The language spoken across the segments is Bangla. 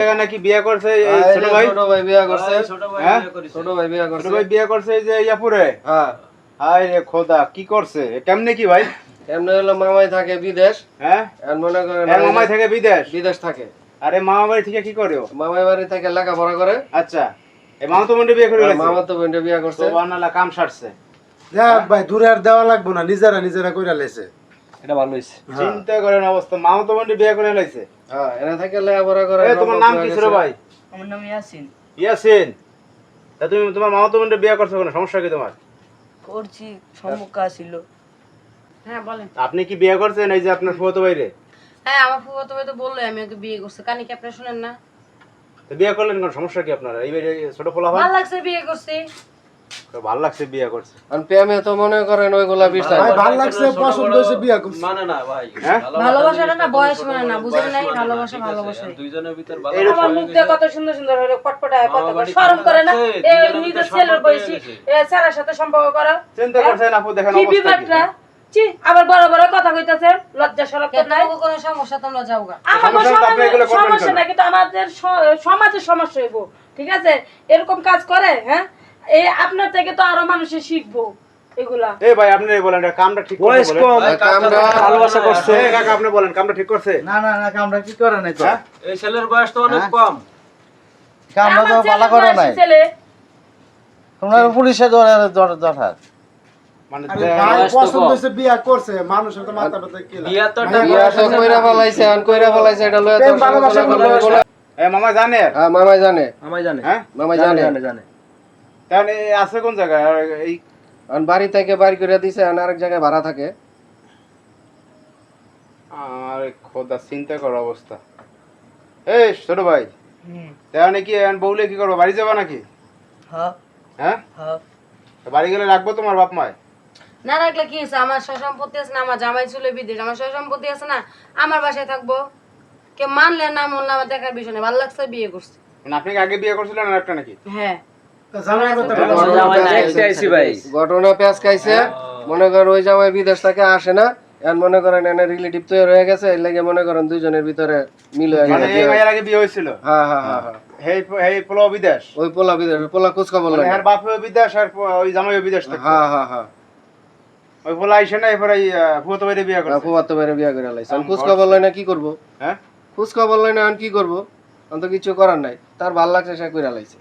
জায়গা নাকি বিয়ে করছে এই হ্যাঁ, এই ছোট ভাই? ছোট ভাই বিয়া করছে। ছোট ভাই হ্যাঁ? বিয়ে করেছে। ছোট ভাই বিয়া ছোট করছে। ভাই বিয়ে করছে যে ইয়াপুরে হ্যাঁ। হাই রে খোদা কি করছে? কেমনে কি ভাই? এমনি হলো মামাই থাকে বিদেশ। হ্যাঁ? মনে করেন মামাই থেকে বিদেশ। বিদেশ থাকে। আরে মামা বাড়ি থেকে কি করে ও? মামাই বাড়ি থেকে লেখাপড়া করে। আচ্ছা। এই মামা তো মন্ডে বিয়ে করে মামা তো বিয়া করছে। কাম সারছে। দেখ ভাই দূরে আর দেওয়া লাগবো না নিজেরা নিজেরা কইরা লেছে। এটা ভালো হয়েছে চিন্তা করেন অবস্থা মামা তো মন্ডে বিয়ে করে লাইছে। হ্যাঁ এনে থেকে লেখাপড়া করে এই তোমার নাম কি ছিল ভাই? আমার নাম ইয়াসিন। ইয়াসিন। তা তুমি তোমার মামা তো মন্ডে বিয়ে করছ কোনো? সমস্যা কি তোমার? করছি সম্মুখা ছিল হ্যাঁ বলেন। আপনি কি বিয়ে করছেন? এই যে আপনার ফুয়াতো বাইরে হ্যাঁ আমার ফুফাতো ভাই তো বললোই আমি ওকে বিয়ে করছি। কানি কি আপনারা শুনেন না? তো বিয়ে করলেন কোন? সমস্যা কি আপনার? এই বাইরে ছোট পোলা হয় ভালো লাগছে বিয়ে করছি। ভালো লাগছে বিয়ে করছে। আর প্রেমে তো মনে করেন ওইগুলা বিষয়। ভাই ভালো লাগছে পছন্দ হয়েছে বিয়া করছে। মানে না ভাই। হ্যাঁ? ভালোবাসাটা না বয়স মানে না বুঝেন নাই ভালোবাসা ভালোবাসা। দুইজনের ভিতর আমার মুখ দিয়ে কত সুন্দর সুন্দর হলো পটপটায় কথা মামা শরম করে না? এই নিজের ছেলের বয়সী হয়ে গেছে। এ স্যারের সাথে সম্পর্ক করো। চিন্তা করছেন আপু দেখেন অবস্থা কি? বিবাদটা? চি আবার বড় বড় কথা কইতাছে লজ্জা শরম তো নাই? কোনো সমস্যা তোমরা যাও আমার সমস্যা? না কিন্তু আমাদের সমাজের সমস্যা হইব ঠিক আছে? এরকম কাজ করে হ্যাঁ? এই আপনার থেকে তো আরও মানুষে শিখব এগুলা। এই ভাই আপনি বলেন কামটা ঠিক করতে বলেন। কামটা ভালোবাসা করছে। এই কাকা আপনি বলেন কামটা ঠিক করছে? না না না কামটা কি করে নাই তো? এই ছেলের বয়স তো অনেক? কম। কামটা তো আমার করে নাই। ছেলে। তোমরা পুলিশে ধরে দরকার মানে আরে দেখ- ভাই বয়স তো পছন্দ কম। বিয়া করছে মানুষের তো মাথা ব্যথা কি বিয়া তো বিয়া তো কইরা ফেলাইছে কইরা ফেলাইছে এটা লয়ে তো মামা জানে? হ্যাঁ মামাই জানে। আমায় জানে। হ্যাঁ? মামাই জানে জানে। তাহলে আছে কোন জায়গায়? এই বাড়ি থেকে বাড়ি করে দিছে আর আরেক জায়গায় ভাড়া থাকে। আরে খোদা চিন্তা কর অবস্থা। এই ছোট ভাই তাহলে কি এখন বউলে কি করব বাড়ি যাবা নাকি? হ্যাঁ? বাড়ি গেলে রাখব তোমার বাপ মায়? না রাখলে কি হয়েছে? আমার সম্পত্তি আছে না আমার জামাই ছিল বিদেশ। আমার সম্পত্তি আছে না আমার বাসায় থাকব। কেউ মানলে না মানলে আমার দেখার বিষয় নেই। ভালো লাগছে বিয়ে করছি। মানে আপনি আগে বিয়ে করছিলেন আর একটা নাকি? হ্যাঁ। জামাই হ্যাঁ। জামাই ঘটনা পেঁয়াজ খাইছে। মনে করেন ওই জামাই বিদেশ থেকে আসে না এখন মনে করেন এনে রিলেটিভ তৈরি হয়ে গেছে এর লাগে মনে করেন দুইজনের ভিতরে মিল হয়ে মানে গেছে। এই মায়ের আগে বিয়ে হয়েছিল? হ্যাঁ হ্যাঁ হ্যাঁ হ্যাঁ। হেই হেই পোলাও বিদেশ? ওই পোলা বিদেশ পোলা খোঁজ খবর মানে লাগে হ্যাঁ বাপেও বিদেশ আর ওই জামাইও বিদেশ থাকে। হ্যাঁ হ্যাঁ হ্যাঁ। ওই পোলা আইসে না এরপর এই ফুয়াতো বাইরে বিয়ে করছে। ফুয়াতো বাইরে বিয়া করে লাইছে। কাম খোঁজ খবর লয় না কি করব? হ্যাঁ? খোঁজ খবর লয় না এখন কি করব? তো কিছু করার নাই। তার ভালো লাগছে সে কইরা লাইছে।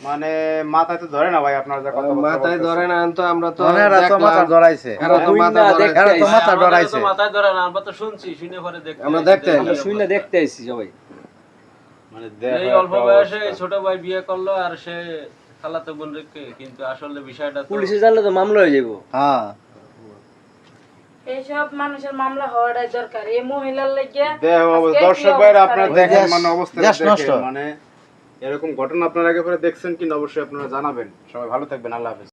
মানে মাথায় তো ধরে না ভাই আপনার যা কথা মাথায় ধরে না তো আমরা তো মানে এরা তো মাথা ধরাইছে। এরা তো মাথা এরা তো মাথা ধরাইছে। মাথায় ধরে না আমরা তো শুনছি শুনে পরে দেখতে আমরা দেখতে শুনে দেখতে আইছি সবাই। মানে এই অল্প বয়সে ছোট ভাই বিয়ে করল আর সে খালাতো বোন রেখে কিন্তু আসলে বিষয়টা পুলিশে জানলে তো মামলা হয়ে যাব হ্যাঁ। এইসব মানুষের মামলা হওয়াটাই দরকার। এই মহিলার লেগে দেখ অবস্থা আজকে দর্শক অবস্থা আপনারা দেখেন মানে অবস্থা নষ্ট। মানে এরকম ঘটনা আপনারা আগে পরে দেখছেন কিনা অবশ্যই আপনারা জানাবেন। সবাই ভালো থাকবেন, আল্লাহ হাফেজ।